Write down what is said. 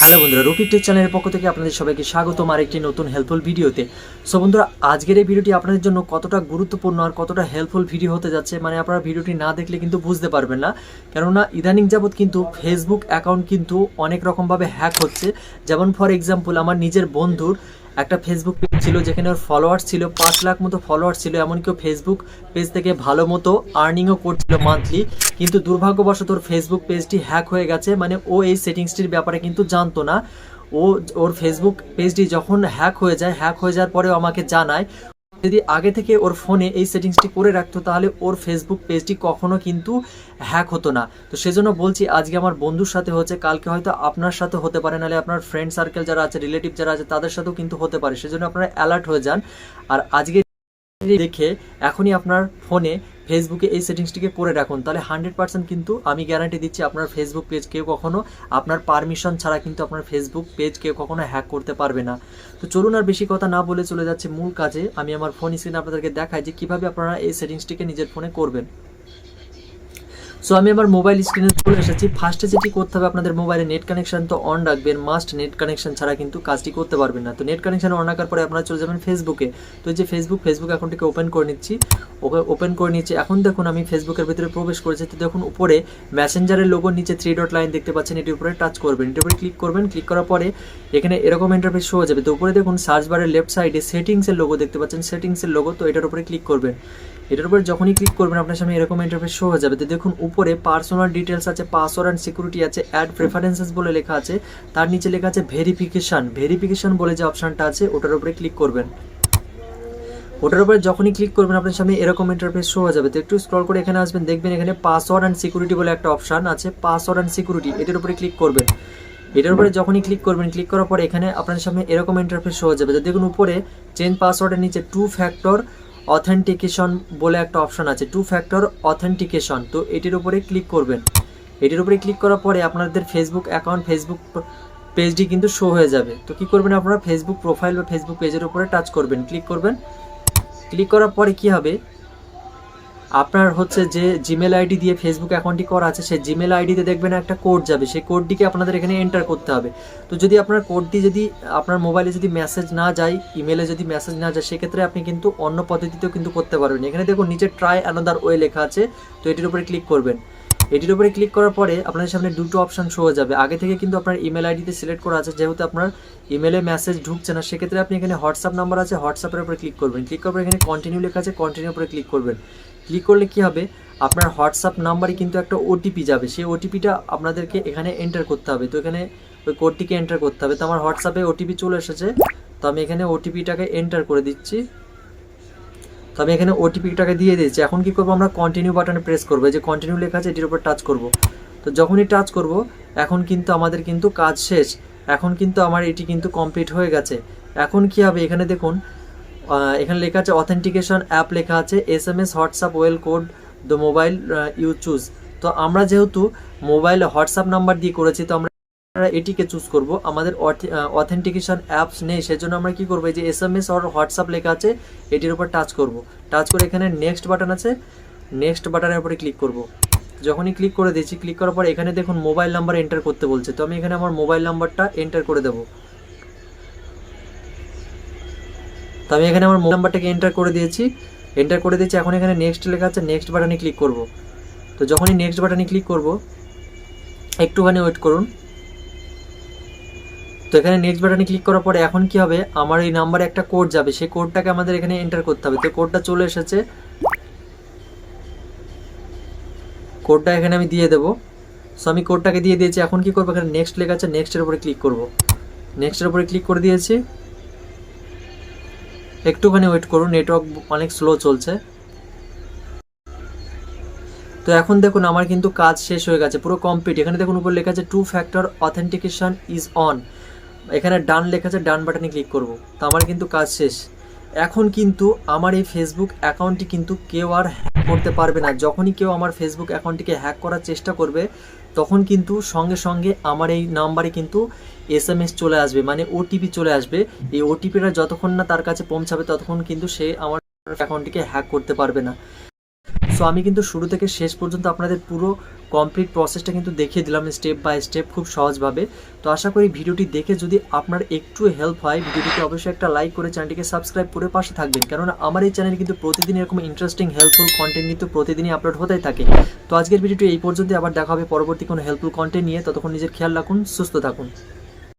Hello বন্ধুরা, rupee take চ্যানেলের পক্ষ থেকে আপনাদের সবাইকে স্বাগতম। আর একটি নতুন হেল্পফুল ভিডিওতে। সো বন্ধুরা, আজকের এই ভিডিওটি আপনাদের জন্য কতটা গুরুত্বপূর্ণ আর কতটা হেল্পফুল ভিডিও হতে যাচ্ছে মানে আপনারা ভিডিওটি না দেখলে কিন্তু বুঝতে পারবেন না। কেননা, ইদানিং যাবৎ কিন্তু ফেসবুক অ্যাকাউন্ট কিন্তু অনেক রকমভাবে হ্যাক হচ্ছে। যেমন ফর এক্সাম্পল আমার নিজের বন্ধুর একটা ফেসবুক পেজ ছিল যেখানে ওর ফলোয়ার্স ছিল, পাঁচ লাখ মতো ফলোয়ার ছিল, এমনকি ফেসবুক পেজ থেকে ভালো মতো আর্নিংও করছিল মান্থলি কিন্তু দুর্ভাগ্যবশত ওর ফেসবুক পেজটি হ্যাক হয়ে গেছে মানে ও এই সেটিংসটির ব্যাপারে কিন্তু জানতো না। ও, ওর ফেসবুক পেজটি যখন হ্যাক হয়ে যায় হ্যাক হয়ে যাওয়ার পরেও আমাকে জানায় যদি আগে থেকে ওর ফোনে এই সেটিংসটি করে রাখতো, তাহলে ওর ফেসবুক পেজটি কখনো কিন্তু হ্যাক হতো না। তো সেজন্য বলছি, আজকে আমার বন্ধুর সাথে হচ্ছে, কালকে হয়তো আপনার সাথে হতে পারে, নাহলে আপনার ফ্রেন্ড সার্কেল যারা আছে রিলেটিভ যারা আছে, তাদের সাথেও কিন্তু হতে পারে। সেজন্য আপনারা অ্যালার্ট হয়ে যান। আর আজকে দেখে এখনই আপনার ফোনে ফেসবুকে এই সেটিংসটিকে করে রাখুন। তাহলে হান্ড্রেড পার্সেন্ট কিন্তু আমি গ্যারান্টি দিচ্ছি আপনার ফেসবুক পেজ কেউ কখনও আপনার পারমিশন ছাড়া কিন্তু আপনার ফেসবুক পেজ কেউ কখনো হ্যাক করতে পারবে না। তো চলুন আর বেশি কথা না বলে চলে যাচ্ছে মূল কাজে। আমি আমার ফোন স্ক্রিনে আপনাদেরকে দেখাই যে কীভাবে আপনারা এই সেটিংসটিকে নিজের ফোনে করবেন। সো আমি আমার মোবাইল স্ক্রিনে চলে এসেছি। ফার্স্টে যেটি করতে হবে, আপনাদের মোবাইলে নেট কানেকশন তো অন রাখবেন। মাস্ট নেট কানেকশন ছাড়া কিন্তু কাজটি করতে পারবেন না। তো নেট কানেকশন অন রাখার পরে আপনারা চলে যাবেন ফেসবুকে তো যে ফেসবুক ফেসবুক অ্যাকাউন্টটিকে ওপেন করে নিচ্ছি। ওকে ওপেন করে নিচ্ছি এখন দেখুন, আমি ফেসবুকের ভিতরে প্রবেশ করেছি। তো দেখুন, উপরে ম্যাসেঞ্জারের লোগোর নিচে থ্রি ডট লাইন দেখতে পাচ্ছেন। এটির উপরে টাচ করবেন। এটির উপরে ক্লিক করবেন। ক্লিক করার পরে এখানে এরকম ইন্টারফেস শো হয়ে যাবে। তো উপরে দেখুন সার্চ বারের লেফট সাইডে সেটিংসের লোগো দেখতে পাচ্ছেন। সেটিংসের লোগো তো এটার উপরে ক্লিক করবেন। এটার উপরে যখনই ক্লিক করবেন আপনার সামনে এরকম ইন্টারফেস শো হয়ে যাবে। তো দেখুন, উপরে পার্সোনাল ডিটেলস আছে পাসওয়ার্ড অ্যান্ড সিকিউরিটি আছে অ্যাড প্রেফারেন্সেস বলে লেখা আছে, তার নিচে লেখা আছে ভেরিফিকেশন ভেরিফিকেশন বলে যে অপশনটা আছে, ওটার উপরে ক্লিক করবেন। ওটার উপরে যখনই ক্লিক করবেন আপনার সামনে এরকম ইন্টারফেস শো হয়ে যাবে। তো একটু স্ক্রল করে এখানে আসবেন, দেখবেন এখানে পাসওয়ার্ড অ্যান্ড সিকিউরিটি বলে একটা অপশন আছে পাসওয়ার্ড অ্যান্ড সিকিউরিটি এটার উপরে ক্লিক করবেন। এটার উপরে যখনই ক্লিক করবেন ক্লিক করার পর এখানে আপনার সামনে এরকম ইন্টারফেস শো হয়ে যাবে। তো দেখুন, উপরে চেঞ্জ পাসওয়ার্ডের নিচে টু ফ্যাক্টর অথেন্টিকেশন বলে একটা অপশান আছে টু ফ্যাক্টর অথেন্টিকেশন তো এটির উপরে ক্লিক করবেন। এটির উপরে ক্লিক করার পরে আপনাদের ফেসবুক অ্যাকাউন্ট ফেসবুক পেজটি কিন্তু শো হয়ে যাবে। তো কী করবেন আপনারা? ফেসবুক প্রোফাইল বা ফেসবুক পেজের উপরে টাচ করবেন। ক্লিক করবেন। ক্লিক করার পরে কি হবে? আপনার হচ্ছে যে জিমেল আইডি দিয়ে ফেসবুক অ্যাকাউন্টটি করা আছে, সেই জিমেল আইডিতে দেখবেন একটা কোড যাবে। সেই কোডটিকে আপনাদের এখানে এন্টার করতে হবে। তো যদি আপনার কোডটি যদি আপনার মোবাইলে যদি মেসেজ না যায় ইমেলে যদি মেসেজ না যায়, সেক্ষেত্রে আপনি কিন্তু অন্য পদ্ধতিতেও কিন্তু করতে পারবেন। এখানে দেখুন, নিচে ট্রাই অ্যানাদার ওয়ে লেখা আছে, তো এটির উপরে ক্লিক করবেন। এটির উপরে ক্লিক করার পরে আপনাদের সামনে দুটো অপশন শো হয়ে যাবে। আগে থেকে কিন্তু আপনার ইমেল আইডিতে সিলেক্ট করা আছে, যেহেতু আপনার ইমেলে মেসেজ ঢুকছে না, সেক্ষেত্রে আপনি এখানে হোয়াটসঅ্যাপ নাম্বার আছে হোয়াটসঅ্যাপের উপরে ক্লিক করবেন। ক্লিক করার পরে এখানে কন্টিনিউ লেখা আছে কন্টিনিউ উপরে ক্লিক করবেন। ক্লিক করলে কি হবে? আপনার হোয়াটসঅ্যাপ নাম্বারে কিন্তু একটা ওটিপি যাবে। সেই ওটিপিটা আপনাদেরকে এখানে এন্টার করতে হবে। তো এখানে ওই কোডটিকে এন্টার করতে হবে। তো আমার হোয়াটসঅ্যাপে ওটিপি চলে এসেছে। তো আমি এখানে ওটিপিটাকে এন্টার করে দিচ্ছি। তো আমি এখানে ওটিপিটাকে দিয়ে দিয়েছি। এখন কি করব? আমরা কন্টিনিউ বাটনে প্রেস করব। যে কন্টিনিউ লেখা আছে, এটির উপর টাচ করব। তো যখনই টাচ করব, এখন কিন্তু আমাদের কিন্তু কাজ শেষ। এখন কিন্তু আমার এটি কিন্তু কমপ্লিট হয়ে গেছে। এখন কি হবে? এখানে দেখুন এখানে লেখা আছে অথেন্টিকেশন অ্যাপ লেখা আছে S M S WhatsApp well code the mobile you choose তো আমরা যেহেতু মোবাইল হোয়াটসঅ্যাপ নাম্বার দিয়ে করেছি, তো আমরা এটিকে চুজ করব। আমাদের অথেন্টিকেশন অ্যাপস নেই, সেজন্য আমরা কি করব যে S M S or WhatsApp লেখা আছে, এটির উপর টাচ করব। টাচ করে এখানে নেক্সট বাটন আছে নেক্সট বাটনের উপরে ক্লিক করব। যখনই ক্লিক করে দিয়েছি ক্লিক করার পর এখানে দেখুন মোবাইল নাম্বার এন্টার করতে বলছে, তো আমি এখানে আমার মোবাইল নাম্বারটা এন্টার করে দেবো। তো আমি এখানে আমার নাম্বারটাকে এন্টার করে দিয়েছি। এন্টার করে দিয়েছি, এখন এখানে নেক্সট লেখা আছে নেক্সট বাটনে ক্লিক করব। তো যখনই নেক্সট বাটনে ক্লিক করব, একটুখানি ওয়েট করুন। তো এখানে নেক্সট বাটনে ক্লিক করার পরে এখন কি হবে? আমার এই নাম্বারে একটা কোড যাবে, সেই কোডটাকে আমাদের এখানে এন্টার করতে হবে। তো কোডটা চলে এসেছে। কোডটা এখানে আমি দিয়ে দেবো। সো আমি কোডটাকে দিয়ে দিয়েছি, এখন কি করব? এখানে নেক্সট লেখা আছে নেক্সটের উপরে ক্লিক করব। নেক্সটের উপরে ক্লিক করে দিয়েছি। একটুখানি ওয়েট করুন নেটওয়ার্ক অনেক স্লো চলছে। তো এখন দেখুন, আমার কিন্তু কাজ শেষ হয়ে গেছে, পুরো কমপ্লিট এখানে দেখুন, উপর লেখা আছে two factor authentication is on এখানে ডান লেখা আছে, ডান বাটনে ক্লিক করব। তো আমার কিন্তু কাজ শেষ। এখন কিন্তু আমার এই ফেসবুক অ্যাকাউন্টটি কিন্তু কেউ আর হ্যাক করতে পারবে না। যখনই কেউ আমার ফেসবুক অ্যাকাউন্টটিকে হ্যাক করার চেষ্টা করবে তখন কিন্তু সঙ্গে সঙ্গে আমার এই নাম্বারে কিন্তু এস এম এস চলে আসবে মানে ওটিপি চলে আসবে। এই ওটিপিটা যতক্ষণ না তার কাছে পৌঁছাবে, ততক্ষণ কিন্তু সে আমার অ্যাকাউন্টটিকে হ্যাক করতে পারবে না। সো আমি কিন্তু শুরু থেকে শেষ পর্যন্ত আপনাদের পুরো কমপ্লিট প্রসেসটা কিন্তু দেখিয়ে দিলাম স্টেপ বাই স্টেপ খুব সহজভাবে। তো আশা করি ভিডিওটি দেখে যদি আপনার একটু হেল্প হয়, ভিডিওটিকে অবশ্যই একটা লাইক করে চ্যানেলটিকে সাবস্ক্রাইব করে পাশে থাকবেন। কেননা আমার এই চ্যানেলে কিন্তু প্রতিদিন এরকম ইন্টারেস্টিং হেল্পফুল কন্টেন্ট কিন্তু প্রতিদিনই আপলোড হতেই থাকে। তো আজকের ভিডিওটি এই পর্যন্ত আবার দেখা হবে পরবর্তী কোনো হেল্পফুল কন্টেন্ট নিয়ে। ততক্ষণ নিজের খেয়াল রাখুন, সুস্থ থাকুন।